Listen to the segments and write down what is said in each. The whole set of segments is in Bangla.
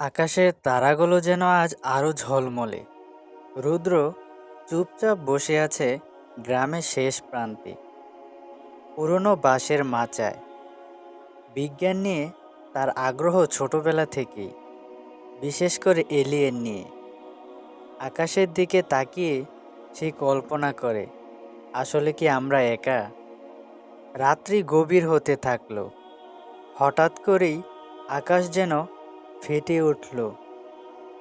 আকাশের তারাগুলো যেন আজ আরও ঝলমলে। রুদ্র চুপচাপ বসে আছে গ্রামের শেষ প্রান্তে, পুরনো বাঁশের মাচায়। বিজ্ঞান নিয়ে তার আগ্রহ ছোটবেলা থেকেই, বিশেষ করে এলিয়েন নিয়ে। আকাশের দিকে তাকিয়ে সে কল্পনা করে, আসলে কি আমরা একা? রাত্রি গভীর হতে থাকল। হঠাৎ করেই আকাশ যেন ফেটে উঠল।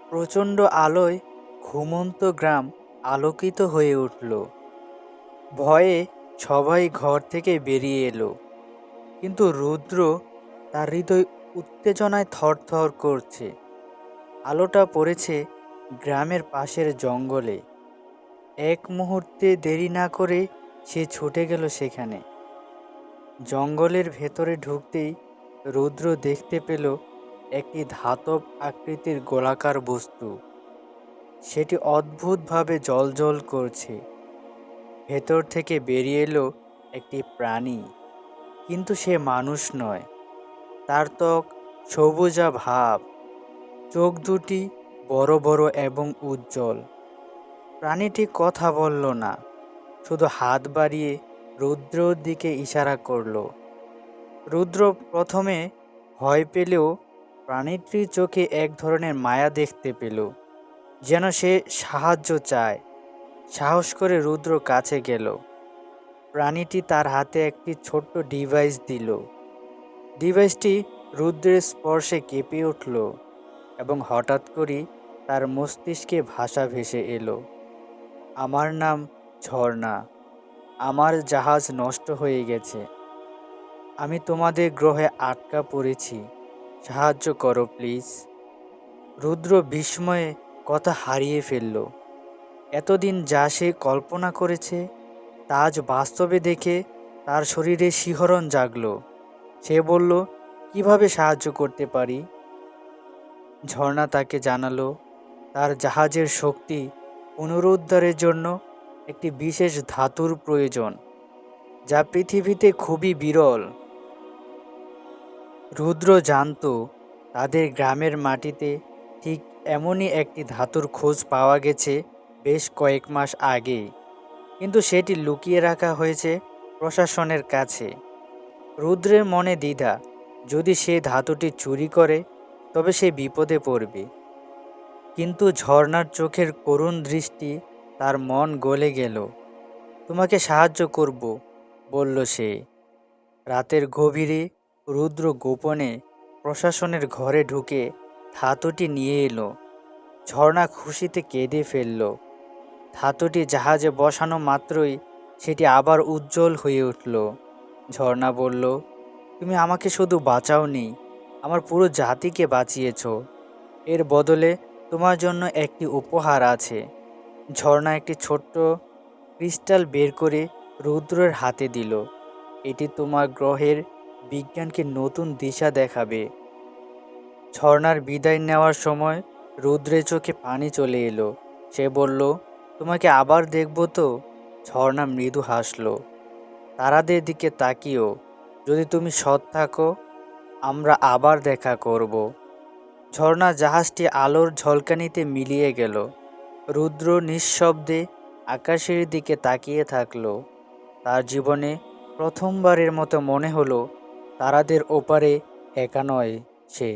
প্রচণ্ড আলোয় ঘুমন্ত গ্রাম আলোকিত হয়ে উঠল। ভয়ে সবাই ঘর থেকে বেরিয়ে এলো। কিন্তু রুদ্র তার হৃদয় উত্তেজনায় থরথর করছে। আলোটা পড়েছে গ্রামের পাশের জঙ্গলে। এক মুহূর্তে দেরি না করে সে ছুটে গেল সেখানে। জঙ্গলের ভেতরে ঢুকতেই রুদ্র দেখতে পেল একটি ধাতব আকৃতির গোলাকার বস্তু। সেটি অদ্ভুতভাবে জলজল করছে। ভেতর থেকে বেরিয়ে এলো একটি প্রাণী, কিন্তু সে মানুষ নয়। তার ত্বক সবুজা ভাব, চোখ দুটি বড় বড় এবং উজ্জ্বল। প্রাণীটি কথা বলল না, শুধু হাত বাড়িয়ে রুদ্রর দিকে ইশারা করল। রুদ্র প্রথমে ভয় পেলেও প্রাণীটির চোখে এক ধরনের মায়া দেখতে পেল, যেন সে সাহায্য চায়। সাহস করে রুদ্র কাছে গেল। প্রাণীটি তার হাতে একটি ছোট্ট ডিভাইস দিল। ডিভাইসটি রুদ্রের স্পর্শে কেঁপে উঠল এবং হঠাৎ করেই তার মস্তিষ্কে ভাষা ভেসে এলো। আমার নাম ঝর্ণা। আমার জাহাজ নষ্ট হয়ে গেছে। আমি তোমাদের গ্রহে আটকা পড়েছি। সাহায্য করো, প্লিজ। রুদ্র বিস্ময়ে কথা হারিয়ে ফেলল। এতদিন যা সে কল্পনা করেছে, তা আজ বাস্তবে দেখে তার শরীরে শিহরণ জাগল। সে বলল, কীভাবে সাহায্য করতে পারি? ঝর্ণা তাকে জানালো, তার জাহাজের শক্তি পুনরুদ্ধারের জন্য একটি বিশেষ ধাতুর প্রয়োজন, যা পৃথিবীতে খুবই বিরল। রুদ্র জানত, তাদের গ্রামের মাটিতে ঠিক এমনই একটি ধাতুর খোঁজ পাওয়া গেছে বেশ কয়েক মাস আগে। কিন্তু সেটি লুকিয়ে রাখা হয়েছে প্রশাসনের কাছে। রুদ্রের মনে দ্বিধা, যদি সে ধাতুটি চুরি করে, তবে সে বিপদে পড়বে। কিন্তু ঝর্নার চোখের করুণ দৃষ্টি তার মন গলে গেল। তোমাকে সাহায্য করব, বলল সে। রাতের গভীরে রুদ্র গোপনে প্রশাসনের ঘরে ঢুকে ধাতুটি নিয়ে এলো। ঝর্ণা খুশিতে কেঁদে ফেলল। ধাতুটি জাহাজে বসানো মাত্রই সেটি আবার উজ্জ্বল হয়ে উঠল। ঝর্ণা বলল, তুমি আমাকে শুধু বাঁচাওনি, আমার পুরো জাতিকে বাঁচিয়েছ। এর বদলে তোমার জন্য একটি উপহার আছে। ঝর্ণা একটি ছোট্ট ক্রিস্টাল বের করে রুদ্রের হাতে দিল। এটি তোমার গ্রহের বিজ্ঞানকে নতুন দিশা দেখাবে। ঝর্ণার বিদায় নেওয়ার সময় রুদ্রের চোখে পানি চলে এলো। সে বলল, তোমাকে আবার দেখব তো? ঝর্ণা মৃদু হাসলো, তারাদের দিকে তাকিও। যদি তুমি সৎ থাকো, আমরা আবার দেখা করব। ঝর্ণা জাহাজটি আলোর ঝলকানিতে মিলিয়ে গেল। রুদ্র নিঃশব্দে আকাশের দিকে তাকিয়ে থাকল। তার জীবনে প্রথমবারের মতো মনে হলো তারাদের ওপারে একা নয় সে।